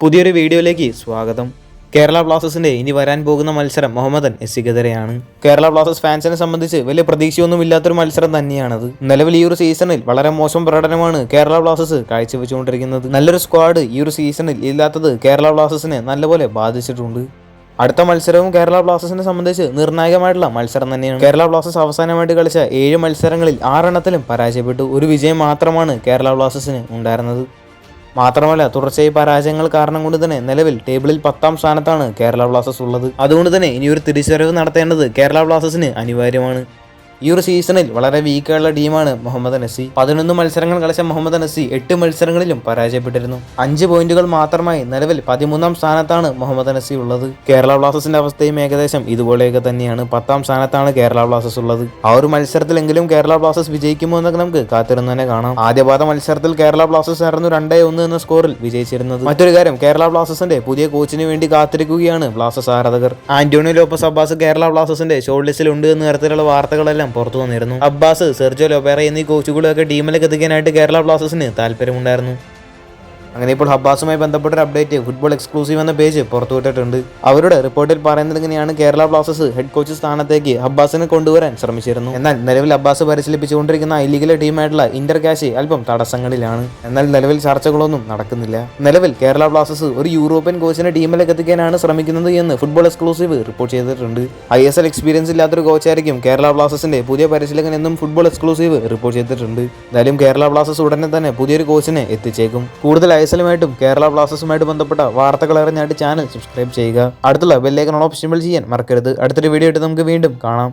പുതിയൊരു വീഡിയോയിലേക്ക് സ്വാഗതം. കേരള ബ്ലാസ്റ്റേഴ്സിന്റെ ഇനി വരാൻ പോകുന്ന മത്സരം മുഹമ്മദൻ എസ്സിക്കെതിരെയാണ്. കേരള ബ്ലാസ്റ്റേഴ്സ് ഫാൻസിനെ സംബന്ധിച്ച് വലിയ പ്രതീക്ഷയൊന്നും ഇല്ലാത്തൊരു മത്സരം തന്നെയാണത്. നിലവിൽ ഈ ഒരു സീസണിൽ വളരെ മോശം പ്രകടനമാണ് കേരള ബ്ലാസ്റ്റേഴ്സ് കാഴ്ചവെച്ചുകൊണ്ടിരിക്കുന്നത്. നല്ലൊരു സ്ക്വാഡ് ഈ ഒരു സീസണിൽ ഇല്ലാത്തത് കേരള ബ്ലാസ്റ്റേഴ്സിനെ നല്ലപോലെ ബാധിച്ചിട്ടുണ്ട്. അടുത്ത മത്സരവും കേരള ബ്ലാസ്റ്റേഴ്സിനെ സംബന്ധിച്ച് നിർണായകമായിട്ടുള്ള മത്സരം തന്നെയാണ്. കേരള ബ്ലാസ്റ്റേഴ്സ് അവസാനമായിട്ട് കളിച്ച ഏഴ് മത്സരങ്ങളിൽ ആറെണ്ണത്തിലും പരാജയപ്പെട്ടു. ഒരു വിജയം മാത്രമാണ് കേരള ബ്ലാസ്റ്റേഴ്സിന് ഉണ്ടായിരുന്നത്. മാത്രമല്ല തുടർച്ചയായി പരാജയങ്ങൾ കാരണം കൊണ്ട് തന്നെ നിലവിൽ ടേബിളിൽ പത്താം സ്ഥാനത്താണ് കേരള ബ്ലാസ്റ്റേഴ്സ് ഉള്ളത്. അതുകൊണ്ട് തന്നെ ഇനി ഒരു തിരിച്ചറിവ് നടത്തേണ്ടത് കേരള ബ്ലാസ്റ്റേഴ്സിന് അനിവാര്യമാണ്. ഈ ഒരു സീസണിൽ വളരെ വീക്കായുള്ള ടീമാണ് മുഹമ്മദ് നസി പതിനൊന്ന് മത്സരങ്ങൾ കളിച്ച മുഹമ്മദ് നസി എട്ട് മത്സരങ്ങളിലും പരാജയപ്പെട്ടിരുന്നു. അഞ്ച് പോയിന്റുകൾ മാത്രമായി നിലവിൽ പതിമൂന്നാം സ്ഥാനത്താണ് മുഹമ്മദ് നസി ഉള്ളത്. കേരള ബ്ലാസ്റ്റേഴ്സിന്റെ അവസ്ഥയും ഏകദേശം ഇതുപോലെയൊക്കെ തന്നെയാണ്. പത്താം സ്ഥാനത്താണ് കേരള ബ്ലാസ്റ്റേഴ്സ് ഉള്ളത്. ആ ഒരു മത്സരത്തിലെങ്കിലും കേരള ബ്ലാസ്റ്റേഴ്സ് വിജയിക്കുമോ എന്നൊക്കെ നമുക്ക് കാത്തിരുന്നു തന്നെ കാണാം. ആദ്യപാദ മത്സരത്തിൽ കേരള ബ്ലാസ്റ്റേഴ്സ് ആയിരുന്നു രണ്ടേ ഒന്ന് എന്ന സ്കോറിൽ വിജയിച്ചിരുന്നത്. മറ്റൊരു കാര്യം കേരള ബ്ലാസ്റ്റേഴ്സിന്റെ പുതിയ കോച്ചിന് വേണ്ടി കാത്തിരിക്കുകയാണ് ബ്ലാസ്റ്റേഴ്സ് ആരാധകർ. ആന്റോണിയോ ലോപ്പസ് അബ്ബാസ് കേരള ബ്ലാസ്റ്റേഴ്സിന്റെ ഷോർട്ട് ലിസ്റ്റിൽ ഉണ്ട് എന്ന തരത്തിലുള്ള വാർത്തകളെല്ലാം പുറത്തു വന്നിരുന്നു. അബ്ബാസ് സെർജോ ലോബേറ എന്നീ കോച്ചുകളൊക്കെ ടീമിലേക്ക് എത്തിക്കാനായിട്ട് കേരള ബ്ലാസ്റ്റേഴ്സിന് താല്പര്യമുണ്ടായിരുന്നു. അങ്ങനെ ഇപ്പോൾ ഹബ്ബാസുമായി ബന്ധപ്പെട്ട ഒരു അപ്ഡേറ്റ് ഫുട്ബോൾ എക്സ്ക്ലൂസീവ് എന്ന പേജ് പുറത്തുവിട്ടിട്ടുണ്ട് അവരുടെ റിപ്പോർട്ടിൽ പറയുന്നത് ഇങ്ങനെയാണ്. കേരള ബ്ലാസ്റ്റേഴ്സ് ഹെഡ് കോച്ച് സ്ഥാനത്തേക്ക് ഹബ്ബാസിനെ കൊണ്ടുവരാൻ ശ്രമിച്ചിരുന്നു. എന്നാൽ നിലവിൽ അബ്ബാസ് പരിശീലിപ്പിച്ചുകൊണ്ടിരിക്കുന്ന ഐ ലീഗിലെ ടീമായിട്ടുള്ള ഇന്റർ കാശി അല്പം തടസ്സങ്ങളിലാണ്. എന്നാൽ നിലവിൽ ചർച്ചകളൊന്നും നടക്കുന്നില്ല. നിലവിൽ കേരള ബ്ലാസ്റ്റേഴ്സ് ഒരു യൂറോപ്യൻ കോച്ചിനെ ടീമിലേക്ക് എത്തിക്കാനാണ് ശ്രമിക്കുന്നത് എന്ന് ഫുട്ബോൾ എക്സ്ക്ലൂസീവ് റിപ്പോർട്ട് ചെയ്തിട്ടുണ്ട്. ഐ എസ് എൽ എക്സ്പീരിയൻസ് ഇല്ലാത്തൊരു കോച്ചായിരിക്കും കേരള ബ്ലാസ്റ്റേഴ്സിന്റെ പുതിയ പരിശീലകൻ എന്നും ഫുട്ബോൾ എക്സ്ക്ലൂസീവ് റിപ്പോർട്ട് ചെയ്തിട്ടുണ്ട്. എന്തായാലും കേരള ബ്ലാസ്റ്റേഴ്സ് ഉടനെ തന്നെ പുതിയൊരു കോച്ചിനെ എത്തിച്ചേക്കും. കൂടുതൽ ഐ എസ് എല്ലുമായിട്ടും കേരള ബ്ലാസ്റ്റേഴ്സുമായിട്ട് ബന്ധപ്പെട്ട വാർത്തകൾ അറിഞ്ഞായിട്ട് ചാനൽ സബ്സ്ക്രൈബ് ചെയ്യുക. അടുത്തുള്ള ബെല്ലേക്കൺ ഓപ്ഷൻ ചെയ്യാൻ മറക്കരുത്. അടുത്തൊരു വീഡിയോ ആയിട്ട് നമുക്ക് വീണ്ടും കാണാം.